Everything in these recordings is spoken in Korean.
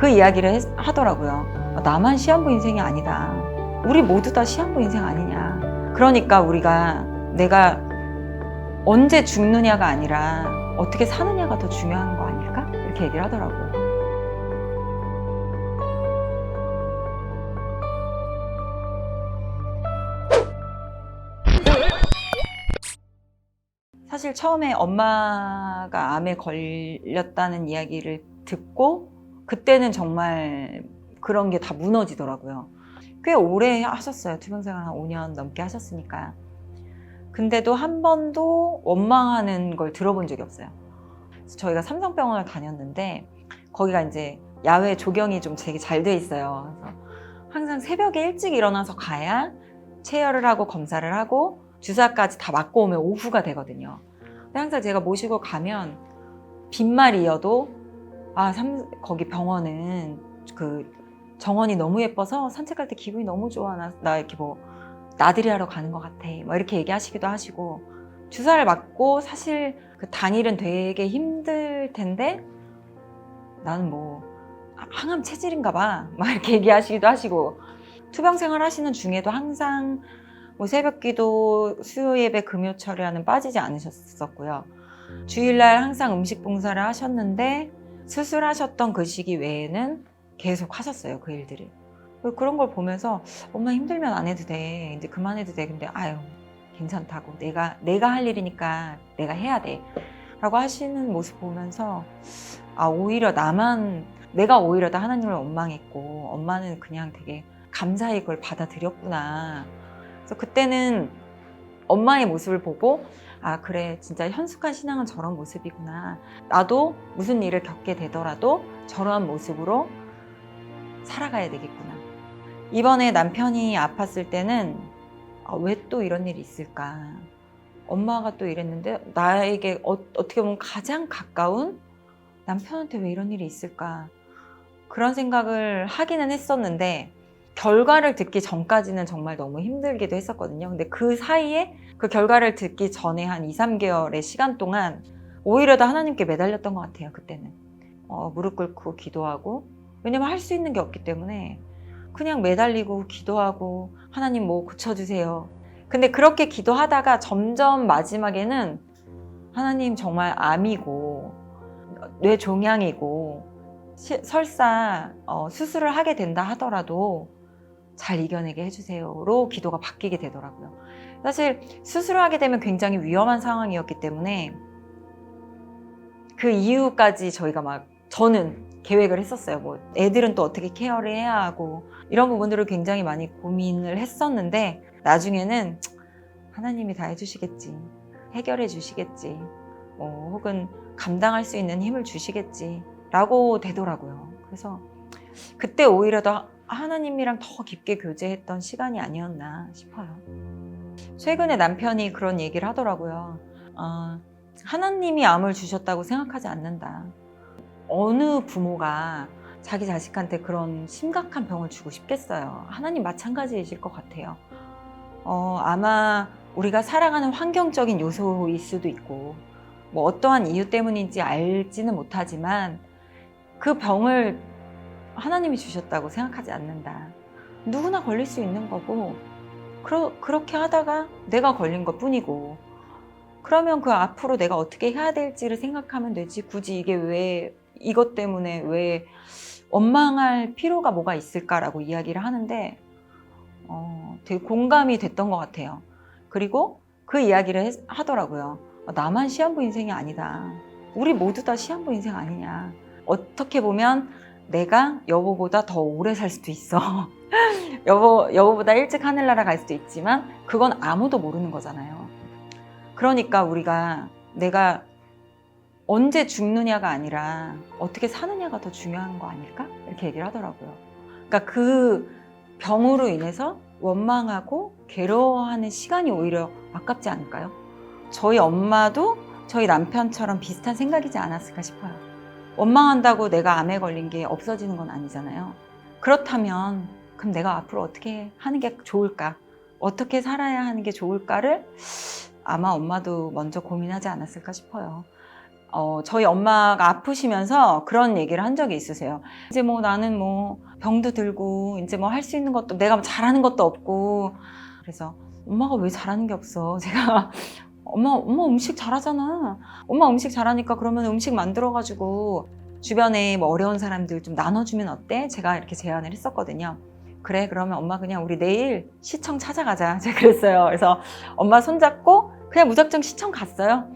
그 이야기를 했- 하더라고요. 어, 나만 시한부 인생이 아니다. 우리 모두 다 시한부 인생 아니냐. 그러니까 우리가 내가 언제 죽느냐가 아니라 어떻게 사느냐가 더 중요한 거 아닐까? 이렇게 얘기를 하더라고요. 사실 처음에 엄마가 암에 걸렸다는 이야기를 듣고 그때는 정말 그런 게 다 무너지더라고요. 꽤 오래 하셨어요. 투병 생활 한 5년 넘게 하셨으니까. 근데도 한 번도 원망하는 걸 들어본 적이 없어요. 저희가 삼성병원을 다녔는데 거기가 이제 야외 조경이 좀 되게 잘 돼 있어요. 그래서 항상 새벽에 일찍 일어나서 가야 체열을 하고 검사를 하고 주사까지 다 맞고 오면 오후가 되거든요. 근데 항상 제가 모시고 가면 빈말이어도 아, 삼, 거기 병원은 그 정원이 너무 예뻐서 산책할 때 기분이 너무 좋아. 나, 나 이렇게 뭐 나들이 하러 가는 것 같아. 뭐 이렇게 얘기하시기도 하시고 주사를 맞고 사실 그 당일은 되게 힘들 텐데 나는 뭐 항암 체질인가 봐. 막 이렇게 얘기하시기도 하시고 투병 생활 하시는 중에도 항상 뭐 새벽 기도, 수요 예배, 금요 철에는 빠지지 않으셨었고요. 주일날 항상 음식 봉사를 하셨는데 수술하셨던 그 시기 외에는 계속 하셨어요 그 일들을. 그런 걸 보면서 엄마 힘들면 안 해도 돼 이제 그만해도 돼 근데 아유 괜찮다고 내가 내가 할 일이니까 내가 해야 돼 라고 하시는 모습 보면서 아 오히려 나만 내가 오히려 다 하나님을 원망했고 엄마는 그냥 되게 감사히 그걸 받아들였구나. 그래서 그때는 엄마의 모습을 보고 아 그래 진짜 현숙한 신앙은 저런 모습이구나. 나도 무슨 일을 겪게 되더라도 저러한 모습으로 살아가야 되겠구나. 이번에 남편이 아팠을 때는 아, 왜 또 이런 일이 있을까? 엄마가 또 이랬는데 나에게 어, 어떻게 보면 가장 가까운 남편한테 왜 이런 일이 있을까? 그런 생각을 하기는 했었는데 결과를 듣기 전까지는 정말 너무 힘들기도 했었거든요. 근데 그 사이에 그 결과를 듣기 전에 한 2, 3개월의 시간 동안 오히려 더 하나님께 매달렸던 것 같아요. 그때는 어, 무릎 꿇고 기도하고 왜냐면 할 수 있는 게 없기 때문에 그냥 매달리고 기도하고 하나님 뭐 고쳐주세요. 근데 그렇게 기도하다가 점점 마지막에는 하나님 정말 암이고 뇌 종양이고 시- 설사 어, 수술을 하게 된다 하더라도 잘 이겨내게 해주세요로 기도가 바뀌게 되더라고요. 사실 수술을 하게 되면 굉장히 위험한 상황이었기 때문에 그 이후까지 저희가 막 저는 계획을 했었어요. 뭐 애들은 또 어떻게 케어를 해야 하고 이런 부분들을 굉장히 많이 고민을 했었는데 나중에는 하나님이 다 해주시겠지, 해결해 주시겠지, 뭐 혹은 감당할 수 있는 힘을 주시겠지 라고 되더라고요. 그래서 그때 오히려 더 하나님이랑 더 깊게 교제했던 시간이 아니었나 싶어요. 최근에 남편이 그런 얘기를 하더라고요. 어, 하나님이 암을 주셨다고 생각하지 않는다. 어느 부모가 자기 자식한테 그런 심각한 병을 주고 싶겠어요. 하나님 마찬가지이실 것 같아요. 어, 아마 우리가 살아가는 환경적인 요소일 수도 있고, 뭐 어떠한 이유 때문인지 알지는 못하지만 그 병을 하나님이 주셨다고 생각하지 않는다. 누구나 걸릴 수 있는 거고, 그러, 그렇게 하다가 내가 걸린 것 뿐이고, 그러면 그 앞으로 내가 어떻게 해야 될지를 생각하면 되지. 굳이 이게 왜, 이것 때문에 왜 원망할 필요가 뭐가 있을까라고 이야기를 하는데, 어, 되게 공감이 됐던 것 같아요. 그리고 그 이야기를 했- 하더라고요. 어, 나만 시한부 인생이 아니다. 우리 모두 다 시한부 인생 아니냐. 어떻게 보면 내가 여보보다 더 오래 살 수도 있어. 여보, 여보보다 일찍 하늘나라 갈 수도 있지만 그건 아무도 모르는 거잖아요. 그러니까 우리가 내가 언제 죽느냐가 아니라 어떻게 사느냐가 더 중요한 거 아닐까? 이렇게 얘기를 하더라고요. 그러니까 그 병으로 인해서 원망하고 괴로워하는 시간이 오히려 아깝지 않을까요? 저희 엄마도 저희 남편처럼 비슷한 생각이지 않았을까 싶어요. 원망한다고 내가 암에 걸린 게 없어지는 건 아니잖아요. 그렇다면 그럼 내가 앞으로 어떻게 하는 게 좋을까? 어떻게 살아야 하는 게 좋을까를 아마 엄마도 먼저 고민하지 않았을까 싶어요. 어, 저희 엄마가 아프시면서 그런 얘기를 한 적이 있으세요. 이제 뭐 나는 뭐 병도 들고 이제 뭐 할 수 있는 것도 내가 뭐 잘하는 것도 없고 그래서 엄마가 왜 잘하는 게 없어? 제가 엄마 엄마 음식 잘하잖아. 엄마 음식 잘하니까 그러면 음식 만들어가지고 주변에 뭐 어려운 사람들 좀 나눠주면 어때? 제가 이렇게 제안을 했었거든요. 그래 그러면 엄마 그냥 우리 내일 시청 찾아가자. 제가 그랬어요. 그래서 엄마 손잡고 그냥 무작정 시청 갔어요.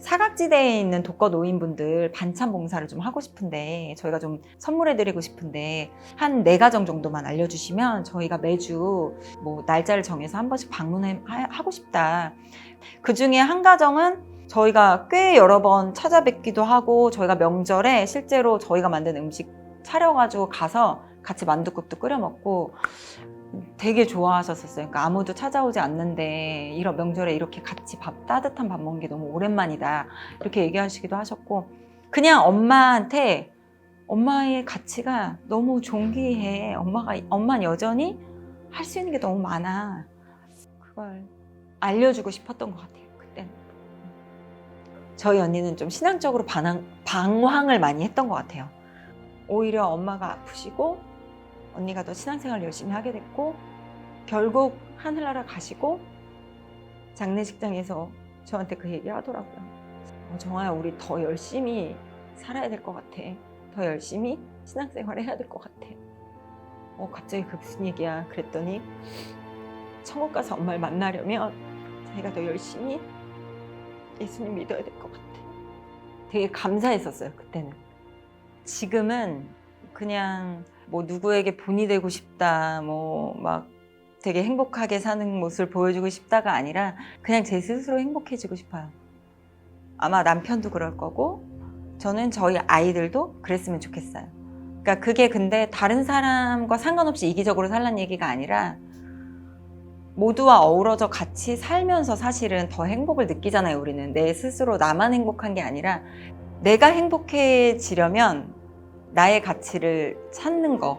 사각지대에 있는 독거 노인분들 반찬 봉사를 좀 하고 싶은데 저희가 좀 선물해드리고 싶은데 한 네 가정 정도만 알려주시면 저희가 매주 뭐 날짜를 정해서 한 번씩 방문하고 싶다. 그 중에 한 가정은 저희가 꽤 여러 번 찾아뵙기도 하고 저희가 명절에 실제로 저희가 만든 음식 차려가지고 가서 같이 만두국도 끓여 먹고 되게 좋아하셨었어요. 그러니까 아무도 찾아오지 않는데 이런 명절에 이렇게 같이 밥 따뜻한 밥 먹는 게 너무 오랜만이다. 이렇게 얘기하시기도 하셨고 그냥 엄마한테 엄마의 가치가 너무 존귀해. 엄마가 엄마는 여전히 할 수 있는 게 너무 많아. 그걸 알려주고 싶었던 것 같아요. 그때는. 저희 언니는 좀 신앙적으로 반항, 방황을 많이 했던 것 같아요. 오히려 엄마가 아프시고 언니가 더 신앙생활 열심히 하게 됐고 결국 하늘나라 가시고 장례식장에서 저한테 그 얘기 하더라고요. 어, 정아야 우리 더 열심히 살아야 될 것 같아. 더 열심히 신앙생활 해야 될 것 같아. 어 갑자기 그 무슨 얘기야? 그랬더니 천국 가서 엄마를 만나려면 자기가 더 열심히 예수님 믿어야 될 것 같아. 되게 감사했었어요 그때는. 지금은 그냥 뭐 누구에게 본이 되고 싶다, 뭐 막 되게 행복하게 사는 모습을 보여주고 싶다가 아니라 그냥 제 스스로 행복해지고 싶어요. 아마 남편도 그럴 거고 저는 저희 아이들도 그랬으면 좋겠어요. 그러니까 그게 근데 다른 사람과 상관없이 이기적으로 살란 얘기가 아니라 모두와 어우러져 같이 살면서 사실은 더 행복을 느끼잖아요, 우리는. 내 스스로 나만 행복한 게 아니라 내가 행복해지려면 나의 가치를 찾는 거,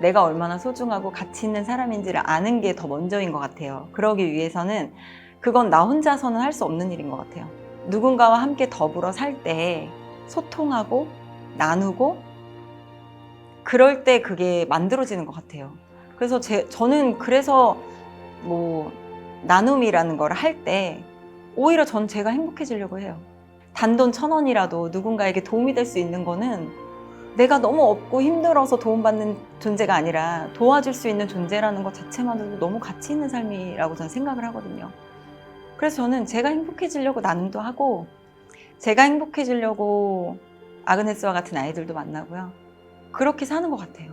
내가 얼마나 소중하고 가치 있는 사람인지를 아는 게 더 먼저인 것 같아요. 그러기 위해서는 그건 나 혼자서는 할 수 없는 일인 것 같아요. 누군가와 함께 더불어 살 때 소통하고 나누고 그럴 때 그게 만들어지는 것 같아요. 그래서 제, 저는 그래서 뭐 나눔이라는 걸 할 때 오히려 전 제가 행복해지려고 해요. 단돈 천 원이라도 누군가에게 도움이 될 수 있는 거는 내가 너무 없고 힘들어서 도움받는 존재가 아니라 도와줄 수 있는 존재라는 것 자체만으로도 너무 가치 있는 삶이라고 저는 생각을 하거든요. 그래서 저는 제가 행복해지려고 나눔도 하고 제가 행복해지려고 아그네스와 같은 아이들도 만나고요. 그렇게 사는 것 같아요.